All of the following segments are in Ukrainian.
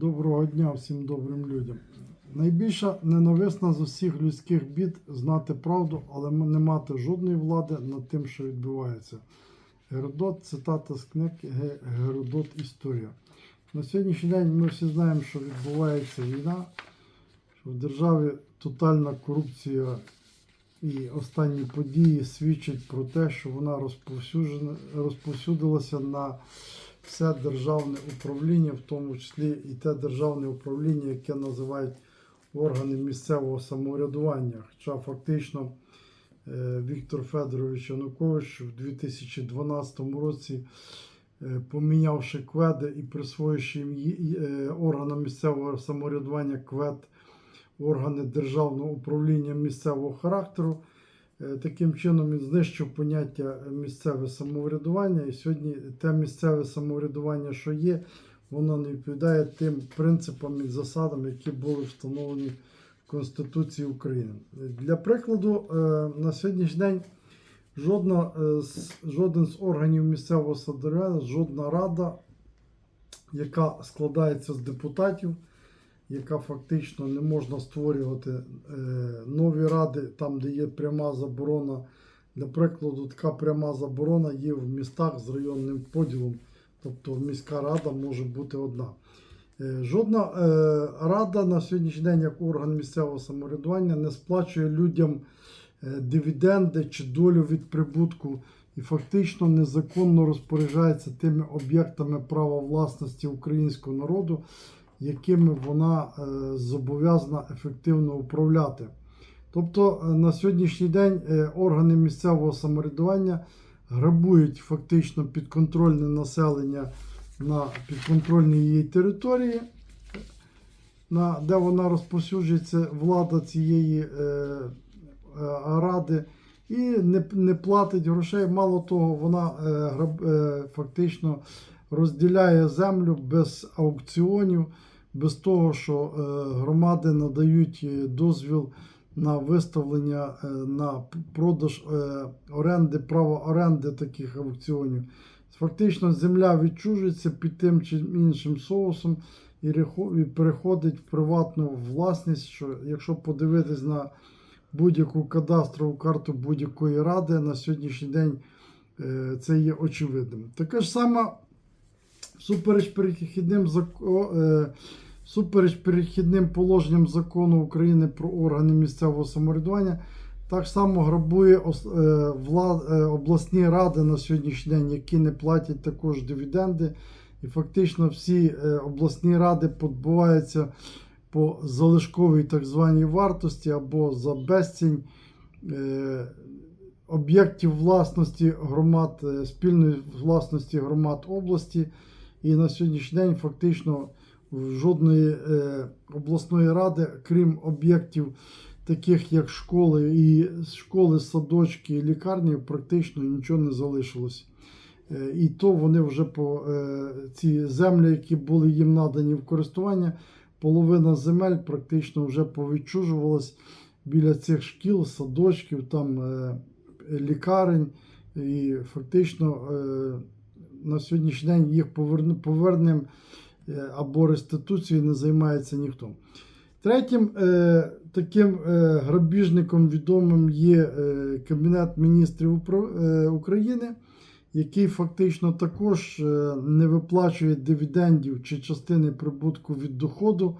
Доброго дня всім добрим людям. Найбільша ненависна з усіх людських бід знати правду, але не мати жодної влади над тим, що відбувається. Геродот, цитата з книг Ге- Геродот Історія. На сьогоднішній день ми всі знаємо, що відбувається війна, що в державі тотальна корупція і останні події свідчать про те, що вона розповсюдилася на все державне управління, в тому числі і те державне управління, яке називають органи місцевого самоврядування. Хоча фактично е, Віктор Федорович Янукович в 2012 році, е, помінявши кведи і присвоївши е, органам місцевого самоврядування квед, органи державного управління місцевого характеру. Е, Таким чином він знищив поняття місцеве самоврядування, і сьогодні те місцеве самоврядування, що є, воно не відповідає тим принципам і засадам, які були встановлені в Конституції України. Для прикладу, е, на сьогоднішній день жодна, е, жоден з органів місцевого самоврядування, жодна рада, яка складається з депутатів, яка фактично не можна створювати е, нові ради там, де є пряма заборона. Для прикладу, така пряма заборона є в містах з районним поділом, тобто міська рада може бути одна. Е, Жодна е, рада на сьогоднішній день, як орган місцевого самоврядування, не сплачує людям дивіденди чи долю від прибутку і фактично незаконно розпоряджається тими об'єктами права власності українського народу, якими вона е, зобов'язана ефективно управляти. Тобто е, на сьогоднішній день е, органи місцевого самоврядування грабують фактично підконтрольне населення на підконтрольній її території, на, де вона розповсюджується влада цієї ради, і не, не платить грошей. Мало того, вона е, е, фактично розділяє землю без аукціонів, без того, що е, громади надають е, дозвіл на виставлення е, на продаж оренди, право оренди таких аукціонів. Фактично земля відчужується під тим чи іншим соусом і переходить в приватну власність. Що якщо подивитись на будь-яку кадастрову карту будь-якої ради на сьогоднішній день це є очевидним. Таке ж саме всупереч перехідним е, всупереч перехідним положенням закону України про органи місцевого самоврядування, так само грабує е, е, обласні ради на сьогоднішній день, які не платять також дивіденди. І фактично всі обласні ради подбуваються по залишковій так званій вартості або за безцінь об'єктів власності громад, спільної власності громад області. І на сьогоднішній день фактично жодної е, обласної ради, крім об'єктів, таких як школи і школи, садочки і лікарні, практично нічого не залишилось. Е, І то вони вже по е, ці землі, які були їм надані в користування, половина земель практично вже повідчужувалась біля цих шкіл, садочків, там лікарень. І фактично на сьогоднішній день їх поверн- е, або реституцією не займається ніхто. Третім е, таким е, грабіжником відомим є Кабінет міністрів України, який фактично також не виплачує дивідендів чи частини прибутку від доходу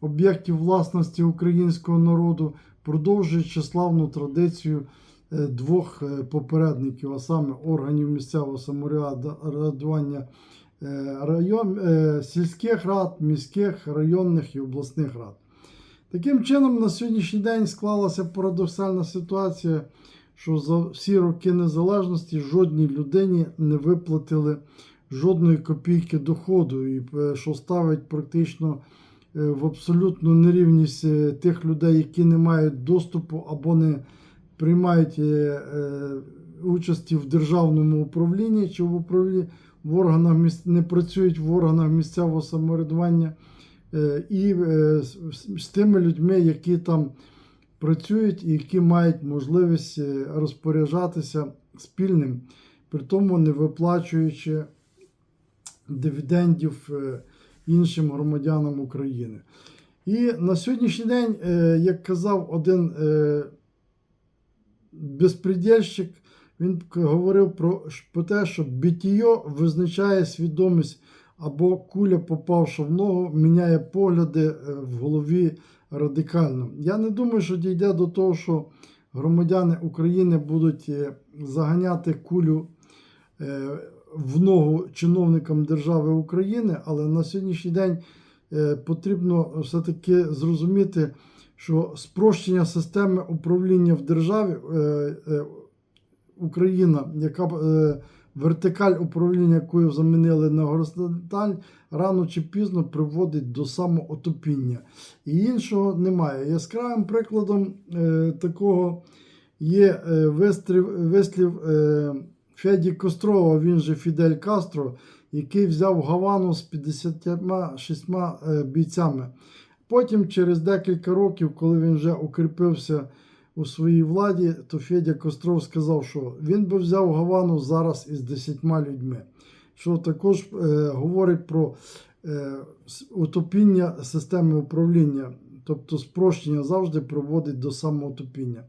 об'єктів власності українського народу, продовжуючи славну традицію двох е, попередників, а саме органів місцевого самоврядування е, район, е, сільських рад, міських, районних і обласних рад. Таким чином, на сьогоднішній день склалася парадоксальна ситуація, що за всі роки незалежності жодній людині не виплатили жодної копійки доходу, і е, що ставить практично е, в абсолютну нерівність е, тих людей, які не мають доступу або не приймають е, е, участі в державному управлінні чи в управлінні в органах не працюють в органах місцевого самоврядування, е, і з, тими людьми, які там працюють і які мають можливість розпоряджатися спільним, при тому не виплачуючи дивідендів іншим громадянам України. І на сьогоднішній день, як казав один безпредельщик, він говорив про, про те, що бітіо визначає свідомість або куля, попавши в ногу, міняє погляди е, в голові радикально. Я не думаю, що дійде до того, що громадяни України будуть е, заганяти кулю е, в ногу чиновникам держави України, але на сьогоднішній день потрібно все-таки зрозуміти, що спрощення системи управління в державі е, е, Україна, яка е, вертикаль управління, якою замінили на горизонталь, рано чи пізно приводить до самоотопіння. І іншого немає. Яскравим прикладом е, такого є е, вистрів, вислів е, Феді Кострова, він же Фідель Кастро, який взяв Гавану з 56 е, бійцями. Потім, через декілька років, коли він вже укріпився у своїй владі, то Федя Костров сказав, що він би взяв Гавану зараз із 10 людьми. Що також е, говорить про е, утопіння системи управління, тобто спрощення завжди приводить до самоутопіння.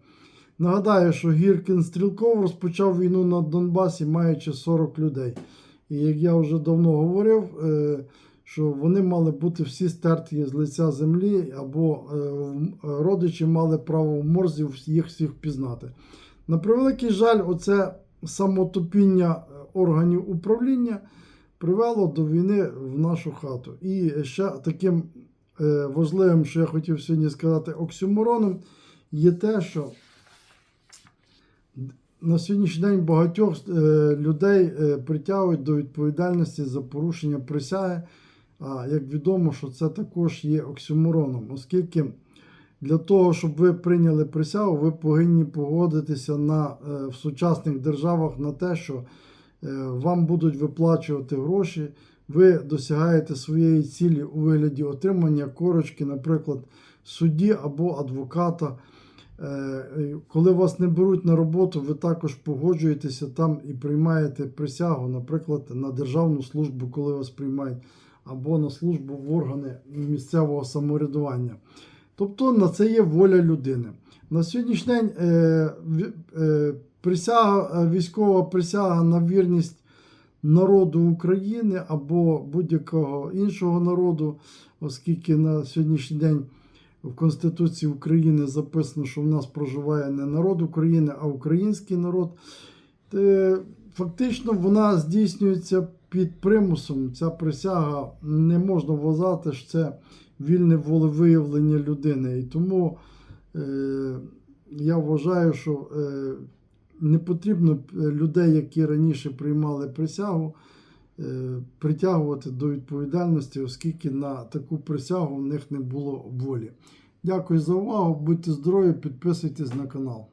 Нагадаю, що Гіркін Стрілков розпочав війну на Донбасі, маючи 40 людей. І як я вже давно говорив, е, що вони мали бути всі стерті з лиця землі, або е, родичі мали право в морзі їх всіх пізнати. На превеликий жаль, оце самотопіння е, органів управління привело до війни в нашу хату. І ще таким важливим, що я хотів сьогодні сказати, оксюмороном, є те, що на сьогоднішній день багатьох е, людей е, притягують до відповідальності за порушення присяги. А як відомо, що це також є оксюмороном, оскільки для того, щоб ви прийняли присягу, ви повинні погодитися на, е, в сучасних державах на те, що вам будуть виплачувати гроші, ви досягаєте своєї цілі у вигляді отримання корочки, наприклад, судді або адвоката. Е, Коли вас не беруть на роботу, ви також погоджуєтеся там і приймаєте присягу, наприклад, на державну службу, коли вас приймають, або на службу в органи місцевого самоврядування. Тобто на це є воля людини. На сьогоднішній день е, е, присяга, військова присяга на вірність народу України або будь-якого іншого народу, оскільки на сьогоднішній день в Конституції України записано, що в нас проживає не народ України, а український народ. Фактично вона здійснюється під примусом. Ця присяга не можна вважати, що це вільне волевиявлення людини. І тому е, я вважаю, що е, не потрібно е, людей, які раніше приймали присягу, притягувати до відповідальності, оскільки на таку присягу в них не було волі. Дякую за увагу. Будьте здорові, підписуйтесь на канал.